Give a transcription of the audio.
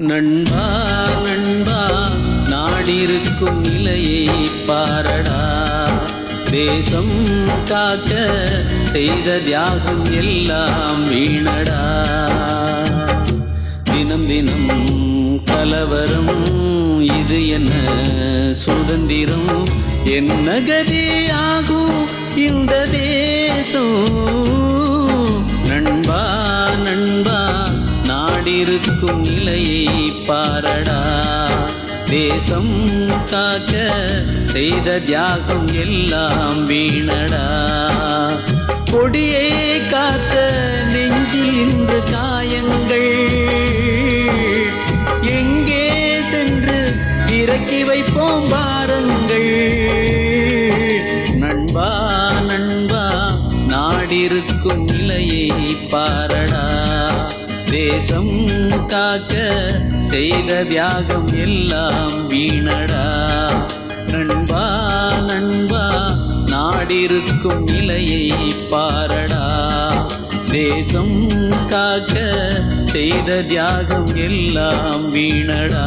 நண்பா நண்பா நாடிருக்கும் நிலையை பாரடா. தேசம் காக்க செய்த தியாகம் எல்லாம் வீணடா. தினம் தினம் கலவரம் இது என்ன சுதந்திரம்? என்ன கதியாகும் இந்த தேசம்? இருக்கும் நிலையை பாரடா. தேசம் காக்க செய்த தியாகம் எல்லாம் வீணடா. கொடியை காத்த நெஞ்சில் இன்று காயங்கள். எங்கே சென்று இறக்கி வைப்போம் பாருங்கள். நண்பா நண்பா நாடிருக்கும் நிலையை பாரடா. தேசம் காக்க செய்த தியாகம் எல்லாம் வீணடா. நண்பா நண்பா நாடிருக்கும் நிலையை பாரடா. தேசம் காக்க செய்த தியாகம் எல்லாம் வீணடா.